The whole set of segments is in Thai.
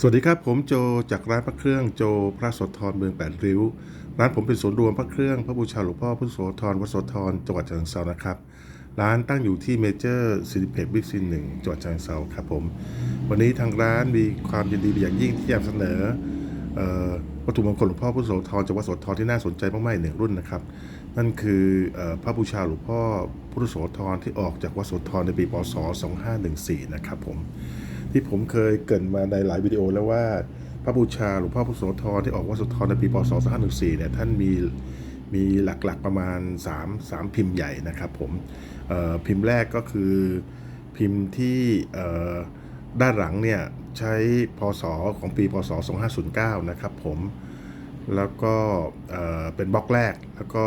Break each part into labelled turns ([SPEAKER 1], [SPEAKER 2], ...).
[SPEAKER 1] สวัสดีครับ ผมโจจากร้านพระเครื่องโจพระโสธรเมืองแปดริ้ว ร้านผมเป็นศูนย์รวมพระเครื่อง พระบูชาหลวงพ่อพุทธโสธรวัดโสธรจังหวัดฉะเชิงเทรานะครับ ร้านตั้งอยู่ที่เมเจอร์ซิลิเพกบิ๊กซีหนึ่งจังหวัดฉะเชิงเทราครับผมวันนี้ทางร้านมีความยินดีเป็นอย่างยิ่งที่จะนำเสนอวัตถุมงคลหลวงพ่อพุทธโสธรจังหวัดโสธรที่น่าสนใจมากๆหนึ่งรุ่นนะครับนั่นคือเอ่อพระบูชาหลวงพ่อพุทธโสธรที่ออกจากวัดโสธรในปีพศ2514 นะครับผม ที่ผมเคยเกินมาในหลายวิดีโอแล้วว่าพระบูชาหลวงพ่อพุทธโสธรที่ออกวัดโสธรในปีพศ2514เนี่ยท่านมีมีหลักๆประมาณ 3 3 พิมพ์ใหญ่นะครับผมพิมพ์แรกก็คือพิมพ์ที่ด้านหลังเนี่ยใช้พศของปีพศ 2509 นะครับผมแล้วก็เอ่อเป็นบล็อกแรกแล้วก็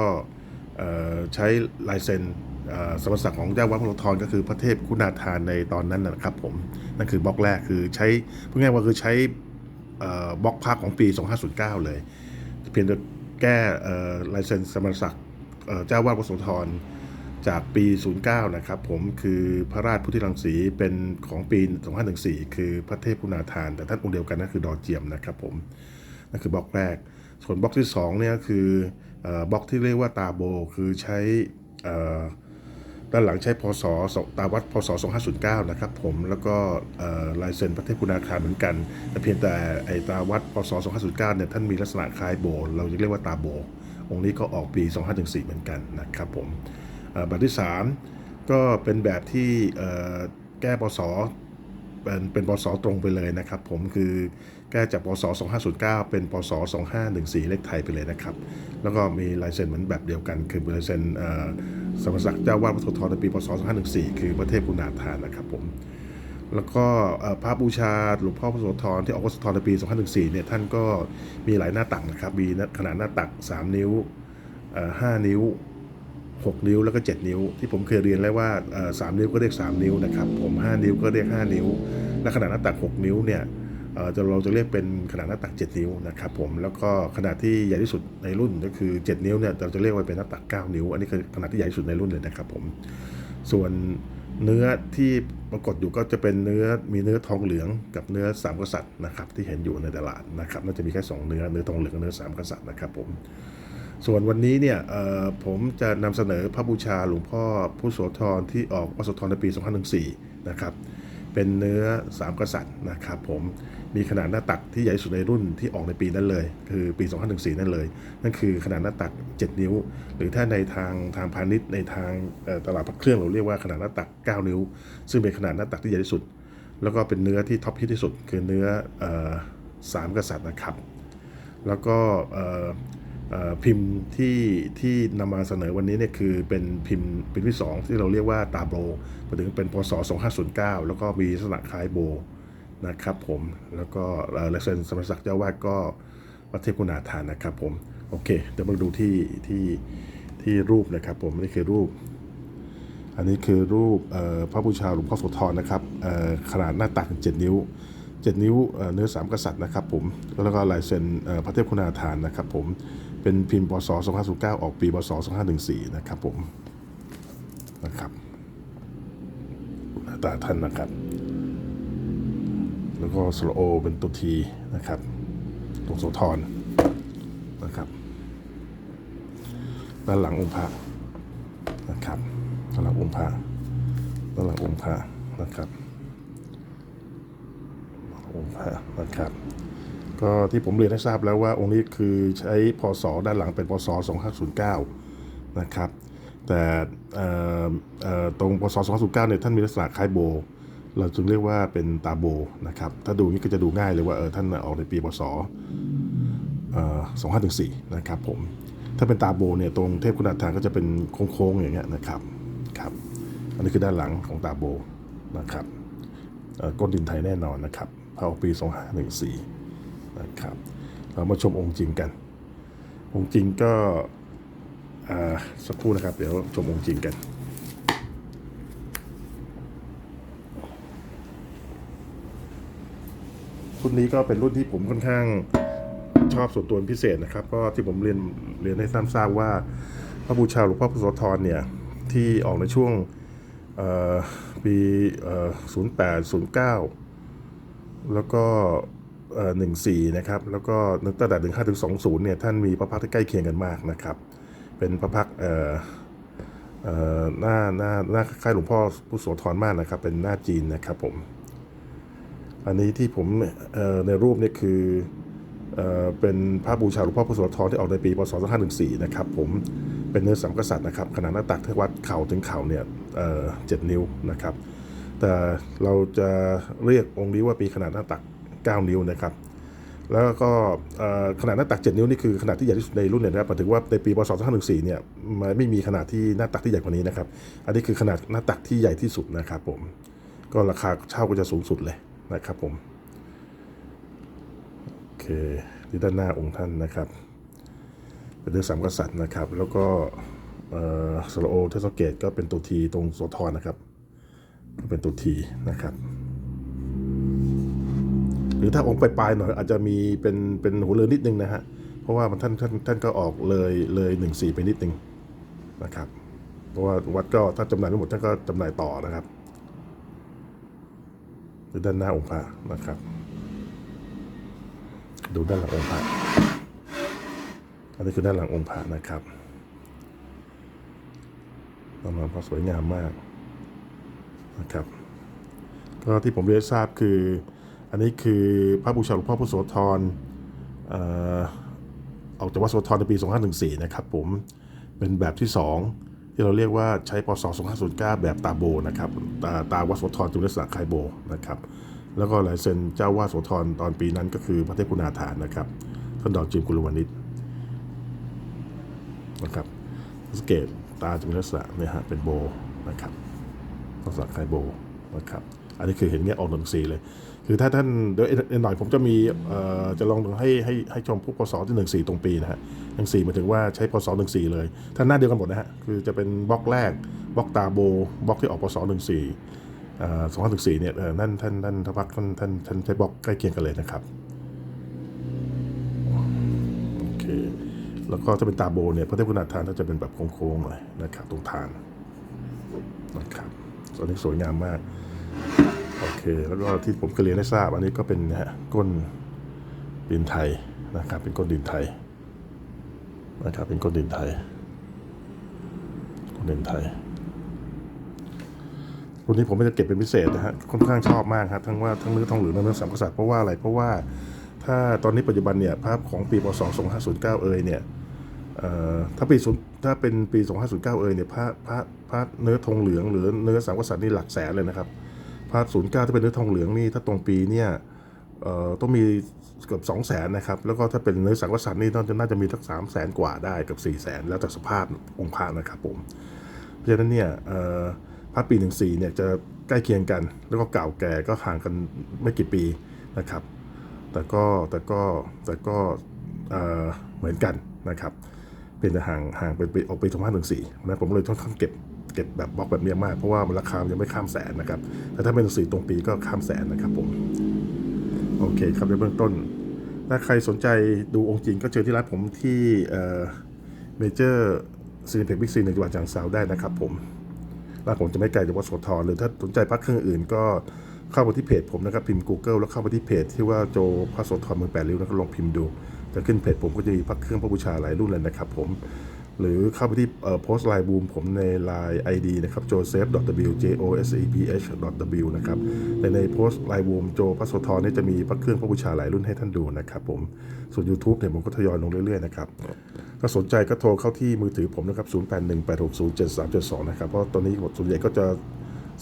[SPEAKER 1] ใช้ลายเซ็น สมณศักดิ์ของเจ้าวัดพระโสธรก็คือพระเทพคุณาทานในตอนนั้นนะครับผมนั่นคือบล็อกแรกคือใช้พูดง่ายว่าคือใช้บล็อกพักของปี 2509 เลย เพียงแต่แก้ลายเซ็นสมณศักดิ์เจ้าวัดพระโสธรจากปี 09 นะครับผมคือพระราชพุทธิรังสีเป็นของปี 2514 คือพระเทพคุณาทาน แต่ท่านองค์เดียวกันนั่นคือดอเจียมนะครับผมนั่นคือบล็อกแรก ส่วนบล็อกที่2เนี่ยคือบล็อกที่เรียกว่าตาโบ คือใช้ ด้านหลังใช้พศสตาวัดพศ 2509 นะครับผมแล้วก็ลายเซ็นพระเทพคุณาคารเหมือนกัน แต่เพียงแต่ไอตาวัดพศ 2509 เนี่ยท่านมีลักษณะคล้ายโบ เราจะเรียกว่าตาโบ องค์นี้ก็ออกปี 2514 เหมือนกันนะครับผมแบบที่ 3 ก็เป็นแบบที่แก้พศ เป็นเป็นปศตรงไปเลยนะครับ ผมคือแก้จากปศ2509 เป็นปศ2514 เลขไทยไปเลยนะครับ แล้วก็มีลายเซ็นเหมือนแบบเดียวกัน คือเป็นลายเซ็นสมศักดิ์เจ้าวาดวัดโสธรในปีปศ2514 คือพระเทพกุณาทานนะครับผมแล้วก็พระบูชาหลวงพ่อพระโสธรที่ออกวัดโสธรในปี2514 เนี่ยท่านก็มีหลายหน้าตักนะครับ มีขนาดหน้าตัก 3 นิ้ว 5 นิ้ว 6 นิ้วแล้วก็ 7 นิ้ว ที่ผมเคยเรียนแล้วว่าสามนิ้วก็เรียก 3 นิ้วนะครับผม 5 นิ้วก็เรียก 5 นิ้ว และขนาดหน้าตัก 6 นิ้วเนี่ยเอ่อจะเราจะเรียกเป็นขนาดหน้าตัก 7 นิ้วนะครับผมแล้วก็ขนาดที่ใหญ่ที่สุดในรุ่นก็คือ 7 นิ้วเนี่ยเราจะเรียกว่าเป็นหน้าตัก 9 นิ้ว อันนี้คือขนาดที่ใหญ่ที่สุดในรุ่นเลยนะครับผมส่วนเนื้อที่ปรากฏอยู่ก็จะเป็นเนื้อมีเนื้อทองเหลืองกับเนื้อสามกษัตริย์นะครับที่เห็นอยู่ในตลาดนะครับน่าจะมีแค่สองเนื้อเนื้อทองเหลืองกับเนื้อสามกษัตริย์นะครับผม ส่วนวันนี้เนี่ยผมจะนำเสนอพระบูชาหลวงพ่อผู้โสธรที่ออกวัดโสธรในปี2014 นะครับ เป็นเนื้อสามกษัตริย์นะครับผม มีขนาดหน้าตักที่ใหญ่สุดในรุ่นที่ออกในปีนั้นเลย คือปี2014 นั่นเลย นั่นคือขนาดหน้าตัก 7 นิ้ว หรือถ้าในทางทางพาณิชย์ในทางตลาดพระเครื่องเราเรียกว่าขนาดหน้าตัก 9 นิ้ว ซึ่งเป็นขนาดหน้าตักที่ใหญ่ที่สุด แล้วก็เป็นเนื้อที่ท็อปฮิตที่สุด คือเนื้อออสามกษัตริย์นะครับ แล้วก็ พิมพ์ที่ที่นำมาเสนอวันนี้เนี่ยคือเป็นพิมพ์พิมพ์ที่ 2 ที่เราเรียกว่าตาโบหมายถึงเป็นพศ 2509 แล้วก็มีลักษณะคล้ายโบนะครับผมแล้วก็เลเซนสมศักดิ์เจ้าวาดก็วัดเทพกุณาทานนะครับผมโอเค เดี๋ยวมาดูที่ที่ที่รูปนะครับผมนี่คือรูป อันนี้คือรูปพระบูชาหลวงพ่อโสธรนะครับขนาดหน้าตัก7นิ้ว 7 นิ้วเนื้อสามกษัตริย์นะครับผมแล้วก็ลายเซ็นพระเทพคุณาทานนะครับผมเป็นพิมพ์ปศ2509 ออกปีปศ2514 นะครับผมนะครับหน้าตาท่านนะครับ แล้วก็สโลโอเป็นตัวทีนะครับตรงโสธรนะครับด้านหลังองค์พระนะครับด้านหลังองค์พระด้านหลังองค์พระนะครับ นะครับ ก็ที่ผมเรียนให้ทราบแล้วว่าองค์นี้คือใช้พศด้านหลังเป็นพศ 2509 นะครับ แต่เอ่อเอ่อตรงพศ 2509 เนี่ยท่านมีลักษณะคล้ายโบ เราจึงเรียกว่าเป็นตาโบนะครับ ถ้าดูนี้ก็จะดูง่ายเลยว่าเออท่านออกในปีพศเอ่อ2514 นะครับผม ถ้าเป็นตาโบเนี่ยตรงเทพคุณาทานก็จะเป็นโค้งๆอย่างเงี้ยนะครับครับ อันนี้คือด้านหลังของตาโบนะครับก้นดินไทยแน่นอนนะครับ พระออกปี 2514 นะครับ เรามาชมองค์จริงกัน องค์จริงก็สักครู่นะครับ เดี๋ยวชมองค์จริงกันรุ่นนี้ก็เป็นรุ่นที่ผมค่อนข้างชอบส่วนตัวพิเศษนะครับ ก็ที่ผมเรียนเรียนให้ท่านทราบว่าพระบูชาหลวงพ่อพุทธโสธรเนี่ย ที่ออกในช่วงปี 08 09 แล้วก็หนึ่งสี่นะครับแล้วก็ตั้งแต่หนึ่งห้าถึงสองศูนย์เนี่ยท่านมีพระพักที่ใกล้เคียงกันมากนะครับ เป็นพระพักเอ่อเอ่อหน้าหน้าหน้าคล้ายหลวงพ่อผู้โสธรมากนะครับ เป็นหน้าจีนนะครับผม อันนี้ที่ผมเอ่อในรูปเนี่ยคือเอ่อเป็นพระบูชาหลวงพ่อผู้โสธรที่ออกในปีพศ2514นะครับผมเป็นเนื้อสามกษัตริย์นะครับขนาดหน้าตักที่วัดเข่าถึงเข่าเนี่ยเอ่อเจ็ดนิ้วนะครับ แต่เราจะเรียกองค์นี้ว่าปีขนาดหน้าตัก 9 นิ้วนะครับ แล้วก็ขนาดหน้าตัก 7 นิ้วนี่คือขนาดที่ใหญ่ที่สุดในรุ่นเนี่ยนะครับหมายถึงว่าในปีพศ2514เนี่ยมันไม่มีขนาดที่หน้าตักที่ใหญ่กว่านี้นะครับ อันนี้คือขนาดหน้าตักที่ใหญ่ที่สุดนะครับผม ก็ราคาเช่าก็จะสูงสุดเลยนะครับผม โอเคที่ด้านหน้าองค์ท่านนะครับ เป็นเรื่องสามกษัตริย์นะครับ แล้วก็สระโอเทศเกตก็เป็นตัวทีตรงโสธรนะครับ เป็นตัวทีนะครับ หรือถ้าองค์ปลายๆหน่อยอาจจะมีเป็นเป็นหัวเรือนิดนึงนะฮะ เพราะว่ามันท่านท่านท่านก็ออกเลยเลยหนึ่งสี่ไปนิดนึงนะครับ เพราะว่าวัดก็ถ้าจำหน่ายไม่หมดท่านก็จำหน่ายต่อนะครับดูด้านหน้าองค์พระนะครับ ดูด้านหลังองค์พระอันนี้คือด้านหลังองค์พระนะครับด้านพระสวยงามมาก นะครับก็ที่ผมเรียนทราบคือ อันนี้คือพระบูชาหลวงพ่อพุทธโสธรเอ่อกจากวัดโสธรในปี 2514 นะครับผมเป็นแบบที่ 2 ที่เราเรียกว่าใช้ปศ2509 แบบตาโบนะครับตาตาวัดโสธรจุลศาสตร์คายโบนะครับแล้วก็ลายเซ็นเจ้าวาดโสธรตอนปีนั้นก็คือพระเทพคุณาฐานนะครับท่านดอกจิมกุลวานิชนะครับสเกตตาจุลศาสตร์เนี่ยฮะเป็นโบนะครับ ลักษณะคล้าโบนะครับอันนี้คือเห็นเงี้ยออกหนังสีเลย คือถ้าท่านเดี๋ยวหน่อยผมจะมีจะลองให้ให้ให้ชมพวกพศที่หนึ่งสี่ตรงปีนะฮะหนึ่งสี่หมายถึงว่าใช้พศหนึ่งสี่เลยท่านหน้าเดียวกันหมดนะฮะคือจะเป็นบล็อกแรกบล็อกตาโบบล็อกที่ออกพศหนึ่งสี่สองพันหนึ่งสี่เนี่ยนั่นท่านท่านทพักท่านท่านท่านใช้บล็อกใกล้เคียงกันเลยนะครับโอเคแล้วก็ถ้าเป็นตาโบเนี่ยพระเทพคุณาทานก็จะเป็นแบบโค้งๆหน่อยนะครับตรงฐานนะครับ อันนี้สวยงามมาก โอเค แล้วก็ที่ผมเคยเรียนให้ทราบ อันนี้ก็เป็นนะฮะก้นดินไทยนะครับ เป็นก้นดินไทยนะครับ เป็นก้นดินไทยก้นดินไทยรุ่นนี้ผมไม่จะเก็บเป็นพิเศษนะฮะ ค่อนข้างชอบมากครับทั้งว่าทั้งเนื้อทองเหลืองและเนื้อสามกษัตริย์เพราะว่าอะไร เพราะว่าถ้าตอนนี้ปัจจุบันเนี่ยภาพของปีพศ2509 เอยเนี่ยเอ่อถ้าปีถ้าเป็นปี 2509 เอยเนี่ยพระพระ พระเนื้อทองเหลืองหรือเนื้อสามกษัตริย์นี่หลักแสนเลยนะครับพระ09ถ้าเป็นเนื้อทองเหลืองนี่ถ้าตรงปีเนี่ยต้องมีเกือบ2 0 0แสนนะครับ แล้วก็ถ้าเป็นเนื้อสังกษัตริย์นี่น่าจะน่าจะมีสักสามแสนกว่าได้กับ4 0 0แสนแล้วแต่สภาพองค์พระนะครับผมเพราะฉะนั้นเนี่ยเอ่อพระปี14เนี่ยจะใกล้เคียงกัน แล้วก็เก่าแก่ก็ห่างกันไม่กี่ปีนะครับ แต่ก็แต่ก็แต่ก็เหมือนกันนะครับ เป็นแต่ห่างห่างเป็นปีออกปี2514นะผมเลยค่อนข้างเก็บ เก็บแบบบล็อกแบบนี้มาก เพราะว่ามันราคายังไม่ข้ามแสนนะครับ แต่ถ้าเป็นสีตรงปีก็ข้ามแสนนะครับผม โอเคครับในเบื้องต้น ถ้าใครสนใจดูองค์จริงก็เจอที่ร้านผมที่เมเจอร์ซีนิเพ็กบิ๊กซีในจังหวัดฉะเชิงซาวได้นะครับผมร้านผมจะไม่ไกลจากวัดโสธรหรือถ้าสนใจพักเครื่องอื่นก็เข้าไปที่เพจผมนะครับพิมพ์ Google แล้วเข้าไปที่เพจที่ว่าโจพระโสธรเมืองแปดริ้วแล้วก็ลองพิมพ์ดูจะขึ้นเพจผมก็จะมีพักเครื่องพระบูชาหลายรุ่นเลยนะครับผม หรือเข้าไปที่โพสต์ไลน์บูมผมในไลน์ ID นะครับ joseph.w j o s e p h w นะครับในในโพสต์ไลน์บูมโจพัสโทรนี่จะมีพักเครื่องพระบูชาหลายรุ่นให้ท่านดูนะครับผมส่วน YouTube เนี่ยผมก็ทยอยลงเรื่อยๆนะครับก็สนใจก็โทรเข้าที่มือถือผมนะครับ 0818607372 นะครับ เพราะตอนนี้ส่วนใหญ่ก็จะ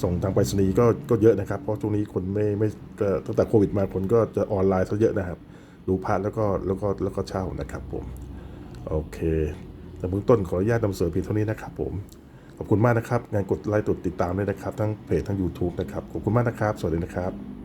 [SPEAKER 1] ส่งทางไปรษณีย์ก็ก็เยอะนะครับ เพราะช่วงนี้คนไม่ไม่ตั้งแต่โควิดมาคนก็จะออนไลน์ซะเยอะนะครับ ดูพระแล้วก็แล้วก็แล้วก็เช่านะครับผม โอเค แต่เบื้องต้นขออนุญาตนำเสนอเพียงเท่านี้นะครับผม ขอบคุณมากนะครับ งานกดไลค์กดติดตามด้วยนะครับ ทั้งเพจทั้ง YouTube นะครับ ขอบคุณมากนะครับ สวัสดีนะครับ